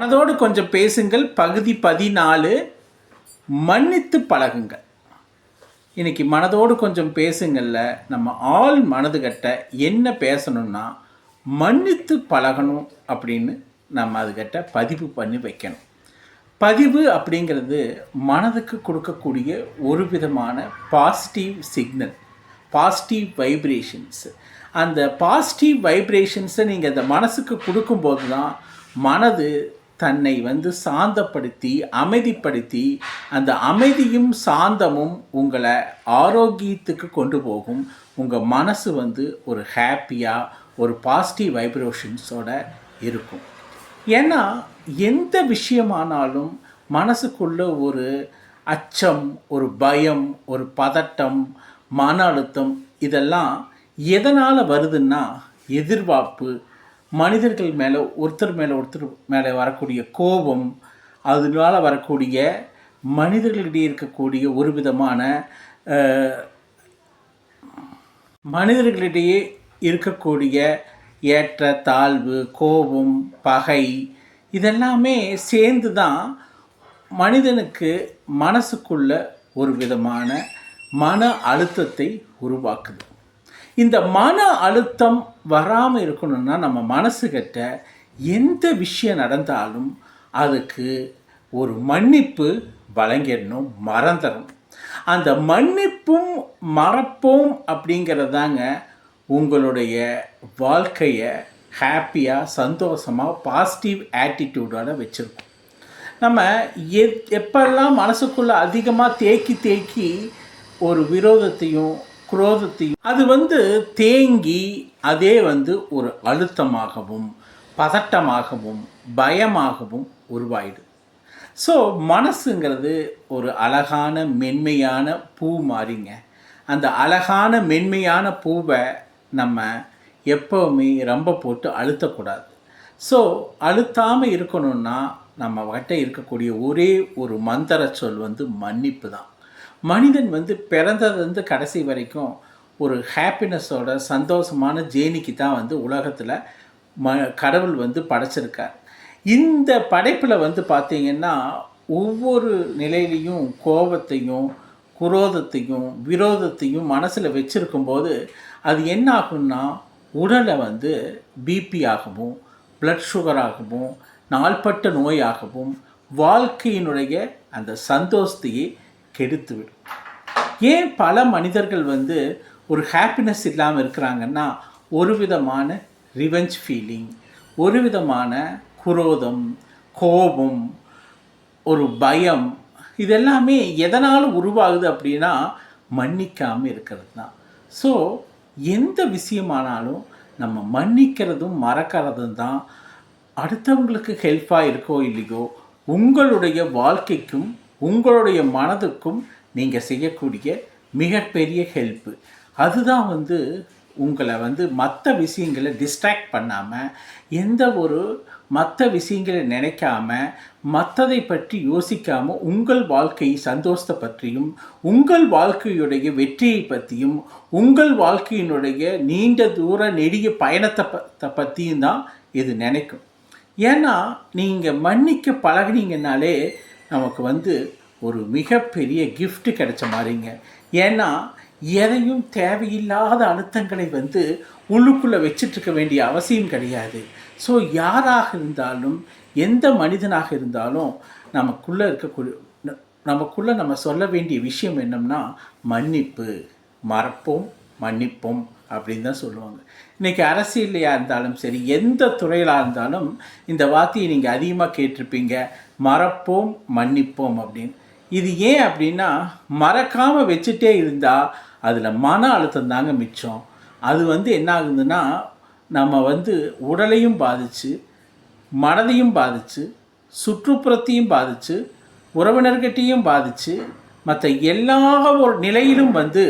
மனதோடு கொஞ்சம் பேசுங்கள். பகுதி பதினாலு மன்னித்து பழகுங்கள். இன்னைக்கு மனதோடு கொஞ்சம் பேசுங்கள்ல நம்ம ஆள் மனதுகிட்ட என்ன பேசணும்னா மன்னித்து பழகணும் அப்படின்னு நம்ம அதுகிட்ட பதிவு பண்ணி வைக்கணும். பதிவு அப்படிங்கிறது மனதுக்கு கொடுக்கக்கூடிய ஒரு விதமான பாசிட்டிவ் சிக்னல் பாசிட்டிவ் வைப்ரேஷன்ஸ் அந்த பாசிட்டிவ் வைப்ரேஷன்ஸை நீங்கள் அந்த மனசுக்கு கொடுக்கும்போது தான் மனது தன்னை வந்து சாந்தப்படுத்தி அமைதிப்படுத்தி அந்த அமைதியும் சாந்தமும் உங்களை ஆரோக்கியத்துக்கு கொண்டு போகும். உங்கள் மனசு வந்து ஒரு ஹாப்பியாக ஒரு பாசிட்டிவ் வைப்ரேஷன்ஸோட இருக்கும். ஏன்னா எந்த விஷயமானாலும் மனசுக்குள்ள ஒரு அச்சம் ஒரு பயம் ஒரு பதட்டம் மன அழுத்தம் இதெல்லாம் எதனால் வருதுன்னா எதிர்பார்ப்பு மனிதர்கள் மேலே ஒருத்தர் மேலே ஒருத்தர் மேலே வரக்கூடிய கோபம் அதனால் வரக்கூடிய மனிதர்களிடையே இருக்கக்கூடிய ஒரு விதமான மனிதர்களிடையே இருக்கக்கூடிய ஏற்ற தாழ்வு கோபம் பகை இதெல்லாமே சேர்ந்து தான் மனிதனுக்கு மனசுக்குள்ள ஒரு விதமான மன அழுத்தத்தை உருவாக்குது. இந்த மன அழுத்தம் வராமல் இருக்கணும்னா நம்ம மனசுக்கிட்ட எந்த விஷயம் நடந்தாலும் அதுக்கு ஒரு மன்னிப்பு வழங்கிடணும் மறந்துடணும். அந்த மன்னிப்பும் மறப்போம் அப்படிங்கிறது தாங்க உங்களுடைய வாழ்க்கையை ஹாப்பியாக சந்தோஷமாக பாசிட்டிவ் ஆட்டிடியூடோட வச்சுருக்கோம். நம்ம எ எப்பெல்லாம் மனசுக்குள்ளே அதிகமாக தேக்கி தேக்கி ஒரு விரோதத்தையும் குரோதத்தையும். அது வந்து தேங்கி அதே வந்து ஒரு அழுத்தமாகவும் பதட்டமாகவும் பயமாகவும் உருவாயிடுது ஸோ மனசுங்கிறது ஒரு அழகான மென்மையான பூ மாதிரிங்க அந்த அழகான மென்மையான பூவை நம்ம எப்போவுமே ரொம்ப போட்டு அழுத்தக்கூடாது. ஸோ அழுத்தாமல் இருக்கணும்னா நம்ம கிட்ட இருக்கக்கூடிய ஒரே ஒரு மந்திர சொல் வந்து மன்னிப்பு தான் மனிதன் வந்து பிறந்ததுலேருந்து கடைசி வரைக்கும் ஒரு ஹாப்பினஸோட சந்தோஷமான ஜேனிக்கு தான் வந்து உலகத்தில் ம கடவுள் வந்து படைச்சிருக்கார். இந்த படைப்பில் வந்து பார்த்திங்கன்னா ஒவ்வொரு நிலையிலையும் கோபத்தையும் குரோதத்தையும் விரோதத்தையும் மனசில் வச்சுருக்கும்போது அது என்ன ஆகும்னா உடலை வந்து பிபி ஆகவும் பிளட் சுகராகவும் நாள்பட்ட நோயாகவும் வாழ்க்கையினுடைய அந்த சந்தோஷத்தையே கெடுத்துவிடும் ஏன் பல மனிதர்கள் வந்து ஒரு ஹாப்பினஸ் இல்லாமல் இருக்கிறாங்கன்னா ஒரு விதமான ரிவெஞ்ச் ஃபீலிங் ஒரு விதமான குரோதம் கோபம் ஒரு பயம் இதெல்லாமே எதனால் உருவாகுது அப்படின்னா மன்னிக்காமல் இருக்கிறது தான். ஸோ எந்த விஷயமானாலும் நம்ம மன்னிக்கிறதும் மறக்கிறதும் தான். அடுத்தவங்களுக்கு ஹெல்ப்பாக இருக்கோ இல்லையோ உங்களுடைய வாழ்க்கைக்கும் உங்களுடைய மனதுக்கும் நீங்கள் செய்யக்கூடிய மிகப்பெரிய ஹெல்ப்பு அதுதான் வந்து உங்களை வந்து மற்ற விஷயங்களை டிஸ்ட்ராக்ட் பண்ணாமல் எந்த ஒரு மற்ற விஷயங்களை நினைக்காம மற்றதை பற்றி யோசிக்காமல் உங்கள் வாழ்க்கை சந்தோஷத்தை பற்றியும் உங்கள் வாழ்க்கையுடைய வெற்றியை பற்றியும் உங்கள் வாழ்க்கையினுடைய நீண்ட தூர நெடிய பயணத்தை ப பற்றியும் தான் இது நினைக்கும். ஏன்னா நீங்கள் மன்னிக்க பழகுனீங்கனாலே நமக்கு வந்து ஒரு மிகப்பெரிய கிஃப்ட்டு கிடைச்ச மாதிரிங்க. ஏன்னா எதையும் தேவையில்லாத அழுத்தங்களை வந்து உள்ளுக்குள்ளே வச்சிட்ருக்க வேண்டிய அவசியம் கிடையாது. ஸோ யாராக இருந்தாலும் எந்த மனிதனாக இருந்தாலும் நமக்குள்ளே இருக்கக்கூடிய நமக்குள்ளே நம்ம சொல்ல வேண்டிய விஷயம் என்னம்னா மன்னிப்பு. மறப்போம் மன்னிப்போம் அப்படின்னு தான் சொல்லுவாங்க. இன்றைக்கி அரசியலையாக இருந்தாலும் சரி எந்த துறையிலாக இருந்தாலும் இந்த வார்த்தையை நீங்கள் அதிகமாக கேட்டிருப்பீங்க. மறப்போம் மன்னிப்போம் அப்படின்னு. இது ஏன் அப்படின்னா மறக்காமல் வச்சுட்டே இருந்தால் அதில் மன அழுத்தம் தாங்க மிச்சம். அது வந்து என்ன ஆகுதுன்னா நம்ம வந்து உடலையும் பாதிச்சு மனதையும் பாதிச்சு சுற்றுப்புறத்தையும் பாதிச்சு உறவினர்கிட்டையும் பாதிச்சு மற்ற எல்லா ஒரு நிலையிலும் வந்து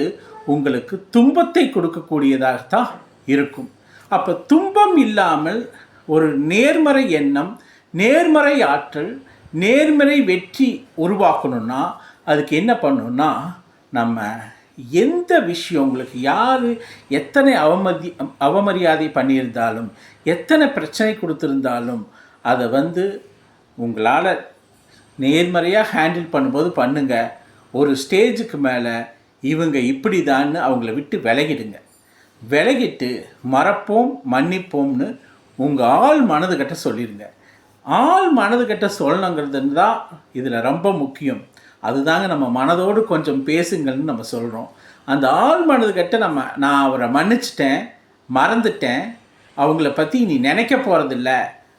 உங்களுக்கு துன்பத்தை கொடுக்கக்கூடியதாகத்தான் இருக்கும். அப்போ துன்பம் இல்லாமல் ஒரு நேர்மறை எண்ணம் நேர்மறை ஆற்றல் நேர்மறை வெற்றி உருவாக்கணும்னா அதுக்கு என்ன பண்ணணும்னா நம்ம எந்த விஷயம் உங்களுக்கு யார் எத்தனை அவமதி அவமரியாதை பண்ணியிருந்தாலும் எத்தனை பிரச்சனை கொடுத்துருந்தாலும் அதை வந்து உங்களால் நேர்மறையாக ஹேண்டில் பண்ணும்போது பண்ணுங்கள் ஒரு ஸ்டேஜுக்கு மேலே இவங்க இப்படி தான்னு அவங்கள விட்டு விலகிடுங்க. விலகிட்டு மறப்போம் மன்னிப்போம்னு உங்கள் ஆள் மனதுக்கிட்ட சொல்லிடுங்க ஆள் மனதுக்கிட்ட சொல்லணுங்கிறது தான் இதில் ரொம்ப முக்கியம். அதுதாங்க நம்ம மனதோடு கொஞ்சம் பேசுங்கள்னு நம்ம சொல்கிறோம் அந்த ஆள் மனதுக்கிட்ட நம்ம நான் அவரை மன்னிச்சிட்டேன் மறந்துட்டேன் அவங்கள பற்றி நீ நினைக்க போகிறதில்ல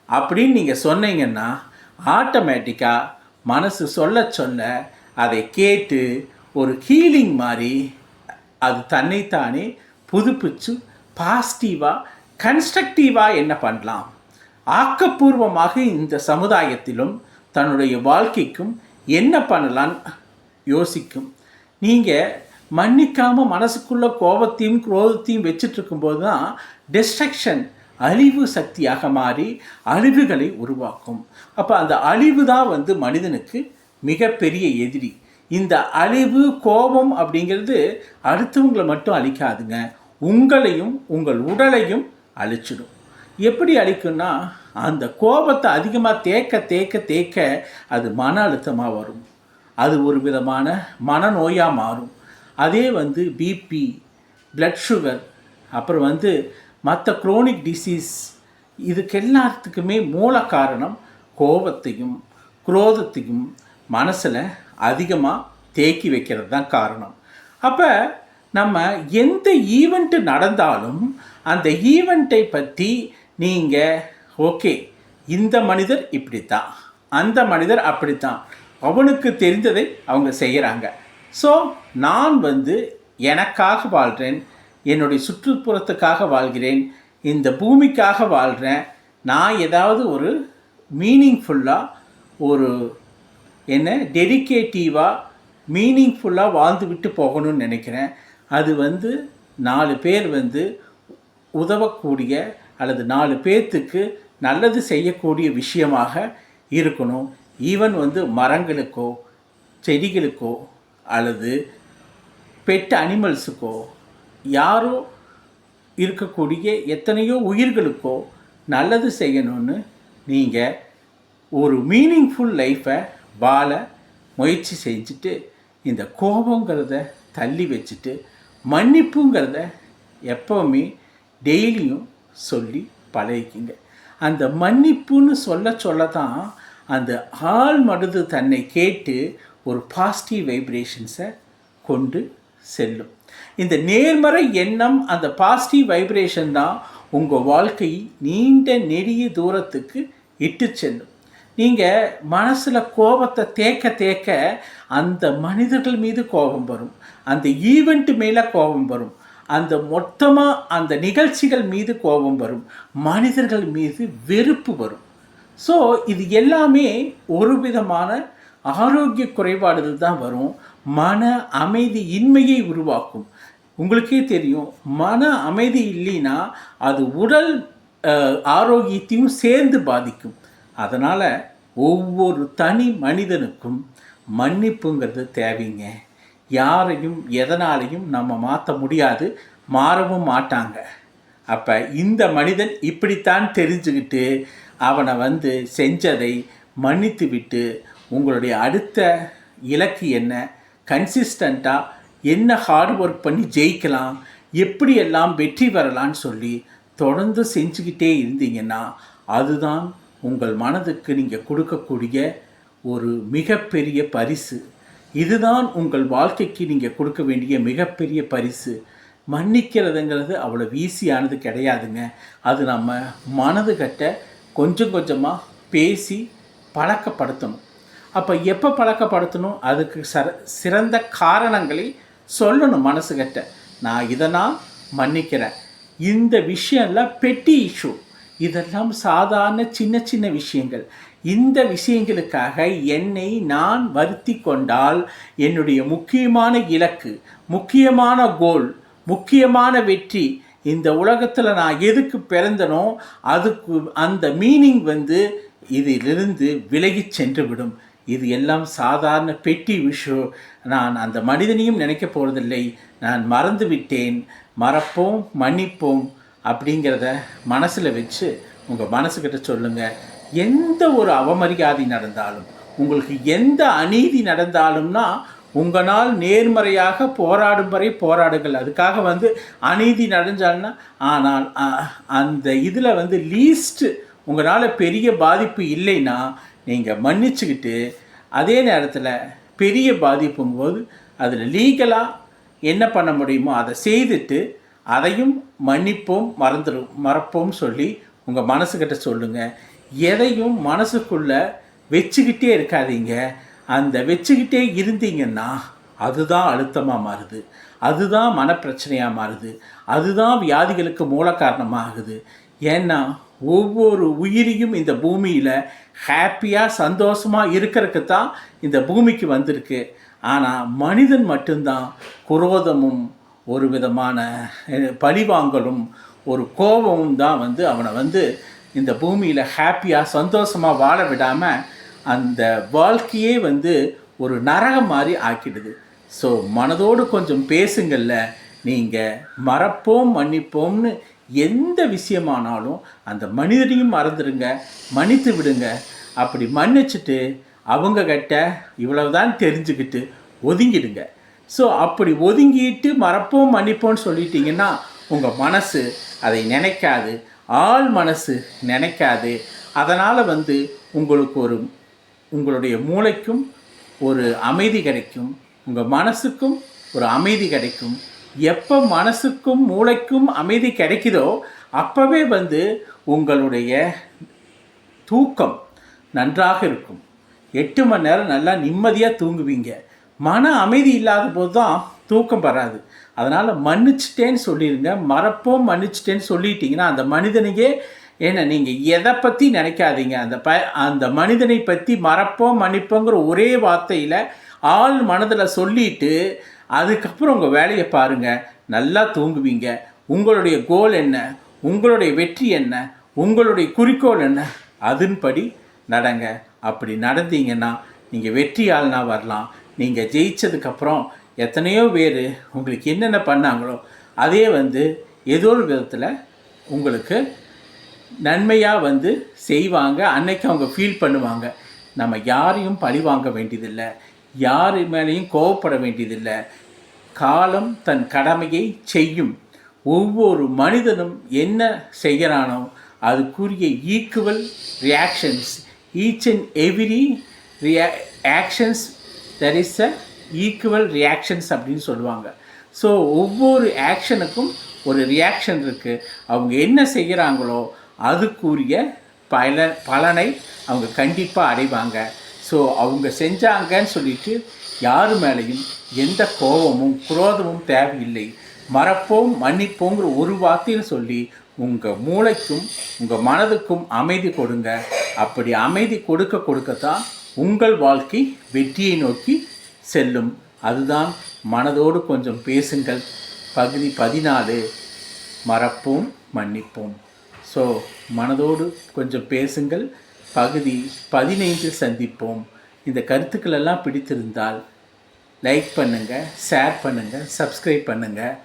அப்படின்னு நீங்கள் சொன்னீங்கன்னா ஆட்டோமேட்டிக்காக மனசு சொல்ல சொல்ல அதை கேட்டு ஒரு ஹீலிங் மாதிரி அது தன்னைத்தானே புதுப்பிச்சு பாசிட்டிவாக கன்ஸ்ட்ரக்டிவாக என்ன பண்ணலாம்? ஆக்கப்பூர்வமாக இந்த சமுதாயத்திலும் தன்னுடைய வாழ்க்கைக்கும் என்ன பண்ணலான்னு யோசிக்கும். நீங்கள் மன்னிக்காமல் மனசுக்குள்ள கோபத்தையும் குரோதத்தையும் வச்சிட்ருக்கும்போது தான் டிஸ்ட்ரக்ஷன் அழிவு சக்தியாக மாறி அழிவுகளை உருவாக்கும். அப்போ அந்த அழிவு தான் வந்து மனிதனுக்கு மிகப்பெரிய எதிரி. இந்த அழிவு கோபம் அப்படிங்கிறது அடுத்தவங்களை மட்டும் அழிக்காதுங்க. உங்களையும் உங்கள் உடலையும் அழிச்சிடும். எப்படி அழிக்குன்னா அந்த கோபத்தை அதிகமாக தேக்க தேக்க தேக்க அது மன அழுத்தமாக வரும். அது ஒரு விதமான மனநோயாக மாறும். அதே வந்து பிபி பிளட் சுகர் அப்புறம் வந்து மற்ற குரோனிக் டிசீஸ் இதுக்கு எல்லாத்துக்குமே மூல காரணம் கோபத்தையும் குரோதத்தையும் மனசில் அதிகமாக தேக்கி வைக்கிறது தான் காரணம். அப்போ நம்ம எந்த ஈவெண்ட்டு நடந்தாலும் அந்த ஈவெண்ட்டை பற்றி நீங்கள் ஓகே இந்த மனிதர் இப்படித்தான். அந்த மனிதர் அப்படித்தான். அவனுக்கு தெரிந்ததை அவங்க செய்கிறாங்க ஸோ நான் வந்து எனக்காக வாழ்கிறேன் என்னுடைய சுற்றுப்புறத்துக்காக வாழ்கிறேன் இந்த பூமிக்காக வாழ்கிறேன் நான் ஏதாவது ஒரு மீனிங்ஃபுல்லாக ஒரு என்ன டெடிகேட்டிவாக மீனிங்ஃபுல்லாக வாழ்ந்து விட்டு போகணும்னு நினைக்கிறேன். அது வந்து நாலு பேர் வந்து உதவக்கூடிய அல்லது நாலு பேர்த்துக்கு நல்லது செய்யக்கூடிய விஷயமாக இருக்கணும். ஈவன் வந்து மரங்களுக்கோ செடிகளுக்கோ அல்லது பெட் அனிமல்ஸுக்கோ யாரோ இருக்கக்கூடிய எத்தனையோ உயிர்களுக்கோ நல்லது செய்யணும்னு நீங்கள் ஒரு மீனிங்ஃபுல் லைஃப்பை வாழ முயற்சி செஞ்சுட்டு இந்த கோபங்கிறத தள்ளி வச்சுட்டு மன்னிப்புங்கிறத எப்போவுமே டெய்லியும் சொல்லி பழகிக்கிங்க. அந்த மன்னிப்புன்னு சொல்ல சொல்ல தான் அந்த ஆள் மடுது தன்னை கேட்டு ஒரு பாசிட்டிவ் வைப்ரேஷன்ஸை கொண்டு செல்லும். இந்த நேர்மறை எண்ணம் அந்த பாசிட்டிவ் வைப்ரேஷன் தான் உங்கள் வாழ்க்கை நீண்ட நெடிய தூரத்துக்கு இட்டு செல்லும். நீங்கள் மனசில் கோபத்தை தேக்க தேக்க அந்த மனிதர்கள் மீது கோபம் வரும். அந்த ஈவெண்ட் மேலே கோபம் வரும். அந்த மொத்தமாக அந்த நிகழ்ச்சிகள் மீது கோபம் வரும். மனிதர்கள் மீது வெறுப்பு வரும். ஸோ இது எல்லாமே ஒரு விதமான ஆரோக்கிய குறைபாடுகள் தான் வரும். மன அமைதி இன்மையை உருவாக்கும். உங்களுக்கே தெரியும் மன அமைதி இல்லைன்னா அது உடல் ஆரோக்கியத்தையும் சேர்ந்து பாதிக்கும். அதனால் ஒவ்வொரு தனி மனிதனுக்கும் மன்னிப்புங்கிறது தேவைங்க. யாரையும் எதனாலையும் நம்ம மாற்ற முடியாது மாறவும் மாட்டாங்க. அப்போ இந்த மனிதன் இப்படித்தான் தெரிஞ்சுக்கிட்டு அவனை வந்து செஞ்சதை மன்னித்து விட்டு உங்களுடைய அடுத்த இலக்கு என்ன? கன்சிஸ்டண்ட்டாக என்ன ஹார்ட் ஒர்க் பண்ணி ஜெயிக்கலாம்? எப்படியெல்லாம் வெற்றி வரலான்னு சொல்லி தொடர்ந்து செஞ்சுக்கிட்டே இருந்தீங்கன்னா அதுதான் உங்கள் மனதுக்கு நீங்கள் கொடுக்கக்கூடிய ஒரு மிகப்பெரிய பரிசு. இதுதான் உங்கள் வாழ்க்கைக்கு நீங்கள் கொடுக்க வேண்டிய மிகப்பெரிய பரிசு. மன்னிக்கிறதுங்கிறது அவ்வளோ ஈஸியானது கிடையாதுங்க. அது நம்ம மனது கட்ட கொஞ்சம் கொஞ்சமாக பேசி பழக்கப்படுத்தணும். அப்போ எப்போ பழக்கப்படுத்தணும்? அதுக்கு சர சிறந்த காரணங்களை சொல்லணும் மனசுகிட்ட நான் இதனால் மன்னிக்கிறேன். இந்த விஷயம்லாம் பெட்டி இஷ்யூ இதெல்லாம் சாதாரண சின்ன சின்ன விஷயங்கள். இந்த விஷயங்களுக்காக என்னை நான் வருத்தி கொண்டால் என்னுடைய முக்கியமான இலக்கு முக்கியமான கோல் முக்கியமான வெற்றி இந்த உலகத்தில் நான் எதுக்கு பிறந்தனோ அதுக்கு அந்த மீனிங் வந்து இதிலிருந்து விலகிச் சென்று விடும் இது எல்லாம் சாதாரண பெட்டி விஷயம் நான் அந்த மனிதனையும் நினைக்க போகிறதில்லை நான் மறந்து விட்டேன். மறப்போம் மன்னிப்போம் அப்படிங்கிறத மனசில் வச்சு உங்கள் மனசுக்கிட்ட சொல்லுங்கள் எந்த ஒரு அவமரியாதை நடந்தாலும் உங்களுக்கு எந்த அநீதி நடந்தாலும்னா உங்களால் நேர்மறையாக போராடும் வரை போராடுங்கள். அதுக்காக வந்து அநீதி நடந்தால்னா ஆனால் அந்த இதில் வந்து லீஸ்ட்டு உங்களால் பெரிய பாதிப்பு இல்லைன்னா நீங்கள் மன்னிச்சுக்கிட்டு அதே நேரத்தில் பெரிய பாதிப்பும் போது அதில் லீகலாக என்ன பண்ண முடியுமோ அதை செய்துட்டு அதையும் மன்னிப்போம் மறந்துடும் மறப்போம் சொல்லி உங்கள் மனசுக்கிட்ட சொல்லுங்கள் எதையும் மனசுக்குள்ள வச்சுக்கிட்டே இருக்காதீங்க. அந்த வச்சுக்கிட்டே இருந்தீங்கன்னா அதுதான் அழுத்தமாக மாறுது. அதுதான் மனப்பிரச்சனையாக மாறுது. அதுதான் வியாதிகளுக்கு மூல காரணமாகுது. ஏன்னா ஒவ்வொரு உயிரியும் இந்த பூமியில் ஹாப்பியாக சந்தோஷமாக இருக்கிறதுக்கு தான் இந்த பூமிக்கு வந்திருக்கு. ஆனால் மனிதன் மட்டும்தான் குரோதமும் ஒரு விதமான பழிவாங்கலும் ஒரு கோபமும் தான் வந்து அவனை வந்து இந்த பூமியில் ஹாப்பியாக சந்தோஷமாக வாழ விடாமல் அந்த வாழ்க்கையே வந்து ஒரு நரகம் மாதிரி ஆக்கிடுது. ஸோ மனதோடு கொஞ்சம் பேசுங்கள்ல. நீங்கள் மறப்போம் மன்னிப்போம்னு எந்த விஷயமானாலும் அந்த மனிதனையும் மறந்துடுங்க மன்னித்து விடுங்க. அப்படி மன்னிச்சுட்டு அவங்க கிட்ட இவ்வளவுதான் தெரிஞ்சுக்கிட்டு ஒதுங்கிடுங்க. ஸோ அப்படி ஒதுங்கிட்டு மறப்போம் மன்னிப்போம்னு சொல்லிட்டீங்கன்னா உங்கள் மனசு அதை நினைக்காது. ஆள் மனசு நினைக்காது. அதனால் வந்து உங்களுக்கு ஒரு உங்களுடைய மூளைக்கும் ஒரு அமைதி கிடைக்கும். உங்கள் மனசுக்கும் ஒரு அமைதி கிடைக்கும். எப்போ மனசுக்கும் மூளைக்கும் அமைதி கிடைக்குதோ அப்போவே வந்து உங்களுடைய தூக்கம் நன்றாக இருக்கும். எட்டு மணி நேரம் நல்லா நிம்மதியாக தூங்குவீங்க. மன அமைதி இல்லாத போது தான் தூக்கம் வராது. அதனால் மன்னிச்சிட்டேன்னு சொல்லிடுங்க மறப்போம் மன்னிச்சிட்டேன்னு சொல்லிட்டீங்கன்னா அந்த மனிதனையே ஏன்னா நீங்கள் எதை பற்றி நினைக்காதீங்க. அந்த ப அந்த மனிதனை பற்றி மறப்போம் மன்னிப்போங்கிற ஒரே வார்த்தையில் ஆள் மனதில் சொல்லிட்டு அதுக்கப்புறம் உங்கள் வேலையை பாருங்கள் நல்லா தூங்குவீங்க. உங்களுடைய கோல் என்ன? உங்களுடைய வெற்றி என்ன? உங்களுடைய குறிக்கோள் என்ன? அதன்படி நடங்க. அப்படி நடந்தீங்கன்னா நீங்கள் வெற்றியாளனா வரலாம். நீங்கள் ஜெயிச்சதுக்கப்புறம் எத்தனையோ பேர் உங்களுக்கு என்னென்ன பண்ணாங்களோ அதே வந்து ஏதோ ஒரு விதத்தில் உங்களுக்கு நன்மையாக வந்து செய்வாங்க. அன்னைக்கு அவங்க ஃபீல் பண்ணுவாங்க. நம்ம யாரையும் பழி வாங்க வேண்டியதில்லை. யார் மேலேயும் கோவப்பட வேண்டியதில்லை. காலம் தன் கடமையை செய்யும். ஒவ்வொரு மனிதனும் என்ன செய்கிறானோ அதுக்குரிய equal reactions each and every reactions there is a equal reactions அப்படின்னு சொல்லுவாங்க. ஸோ ஒவ்வொரு ஆக்ஷனுக்கும் ஒரு ரியாக்ஷன் இருக்குது அவங்க என்ன செய்கிறாங்களோ அதுக்குரிய பல பலனை அவங்க கண்டிப்பாக அடைவாங்க. ஸோ அவங்க செஞ்சாங்கன்னு சொல்லிட்டு யார் மேலேயும் எந்த கோபமும் குரோதமும் தேவையில்லை. மறப்போம் மன்னிப்போங்கிற ஒரு வார்த்தையில் சொல்லி உங்கள் மூளைக்கும் உங்கள் மனதுக்கும் அமைதி கொடுங்க. அப்படி அமைதி கொடுக்க கொடுக்கத்தான் உங்கள் வாழ்க்கை வெற்றியை நோக்கி செல்லும். அதுதான் மனதோடு கொஞ்சம் பேசுங்கள். பகுதி பதினாலு. மறப்போம் மன்னிப்போம். ஸோ மனதோடு கொஞ்சம் பேசுங்கள். பகுதி பதினைந்தில் சந்திப்போம். இந்த கருத்துக்கள் எல்லாம் பிடித்திருந்தால் லைக் பண்ணுங்கள் ஷேர் பண்ணுங்கள் சப்ஸ்கிரைப் பண்ணுங்கள்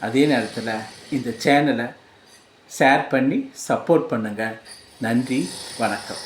அதே நேரத்தில் இந்த சேனலை ஷேர் பண்ணி சப்போர்ட் பண்ணுங்கள் நன்றி வணக்கம்.